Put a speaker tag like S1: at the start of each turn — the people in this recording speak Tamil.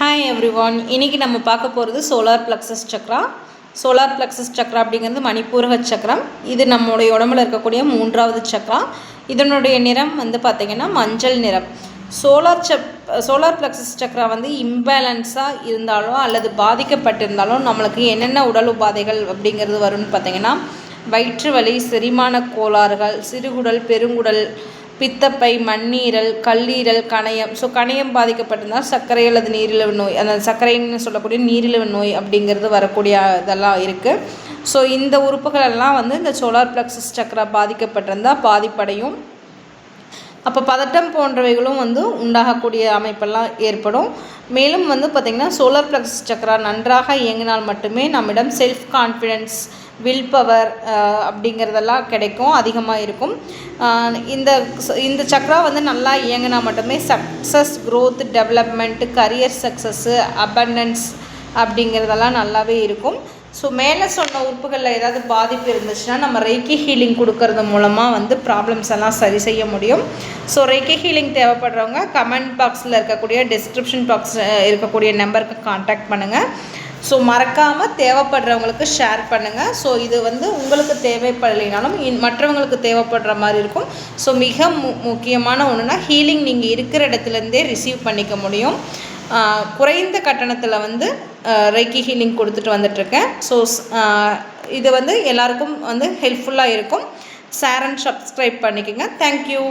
S1: ஹாய் எவ்ரி ஒன் இன்றைக்கி நம்ம பார்க்க போகிறது solar plexus chakra. Solar plexus chakra அப்படிங்கிறது மணிப்பூரக சக்கரம் இது நம்மளுடைய உடம்புல இருக்கக்கூடிய மூன்றாவது சக்ரா. இதனுடைய நிறம் வந்து பார்த்திங்கன்னா மஞ்சள் நிறம். Solar sub solar plexus chakra வந்து இம்பேலன்ஸாக இருந்தாலோ அல்லது பாதிக்கப்பட்டிருந்தாலும் நம்மளுக்கு என்னென்ன உடல் உபாதைகள் அப்படிங்கிறது வரும்னு பார்த்திங்கன்னா வயிற்று வலி செரிமான கோளாறுகள் சிறுகுடல் பெருங்குடல் பித்தப்பை மண்ணீரல் கல்லீரல் கணையம். ஸோ கணையம் பாதிக்கப்பட்டிருந்தால் சர்க்கரை அல்லது நீரிழிவு நோய் அந்த சர்க்கரைன்னு சொல்லக்கூடிய நீரிழிவு நோய் அப்படிங்கிறது வரக்கூடிய இதெல்லாம் இருக்குது ஸோ இந்த உறுப்புகள் எல்லாம் வந்து இந்த சோலார் பிளக்ஸஸ் சக்கரா பாதிக்கப்பட்டிருந்தால் பாதிப்படையும். அப்போ பதட்டம் போன்றவைகளும் வந்து உண்டாகக்கூடிய அமைப்பெல்லாம் ஏற்படும். மேலும் வந்து பார்த்திங்கன்னா சோலார் ப்ளக்ஸ் சக்கரா நன்றாக இயங்கினால் மட்டுமே நம்மிடம் செல்ஃப் கான்ஃபிடென்ஸ் வில் பவர் அப்படிங்கிறதெல்லாம் கிடைக்கும் அதிகமாக இருக்கும். இந்த இந்த சக்ரா வந்து நல்லா இயங்கினா மட்டுமே success growth development career success abundance அப்படிங்கிறதெல்லாம் நல்லாவே இருக்கும். ஸோ மேலே சொன்ன உறுப்புகளில் ஏதாவது பாதிப்பு இருந்துச்சுன்னா நம்ம ரேக்கி ஹீலிங் கொடுக்கறது மூலமாக வந்து ப்ராப்ளம்ஸ் எல்லாம் சரி செய்ய முடியும். ஸோ ரேக்கி ஹீலிங் தேவைப்படுறவங்க கமெண்ட் பாக்ஸில் இருக்கக்கூடிய டிஸ்கிரிப்ஷன் பாக்ஸ் இருக்கக்கூடிய நம்பருக்கு காண்டாக்ட் பண்ணுங்கள் ஸோ மறக்காமல் தேவைப்படுறவங்களுக்கு ஷேர் பண்ணுங்கள் ஸோ இது வந்து உங்களுக்கு தேவைப்படலைனாலும் இன் மற்றவங்களுக்கு தேவைப்படுற மாதிரி இருக்கும். ஸோ மிக மு முக்கியமான ஒன்றுனா ஹீலிங் நீங்கள் இருக்கிற இடத்துலேருந்தே ரிசீவ் பண்ணிக்க முடியும். குறைந்த கட்டணத்தில் வந்து ரெக்கி ஹீலிங் கொடுத்துட்டு வந்துட்ருக்கேன் ஸோ இது வந்து எல்லாருக்கும் வந்து ஹெல்ப்ஃபுல்லாக இருக்கும். ஷேர் அண்ட் சப்ஸ்கிரைப் பண்ணிக்கோங்க தேங்க்யூ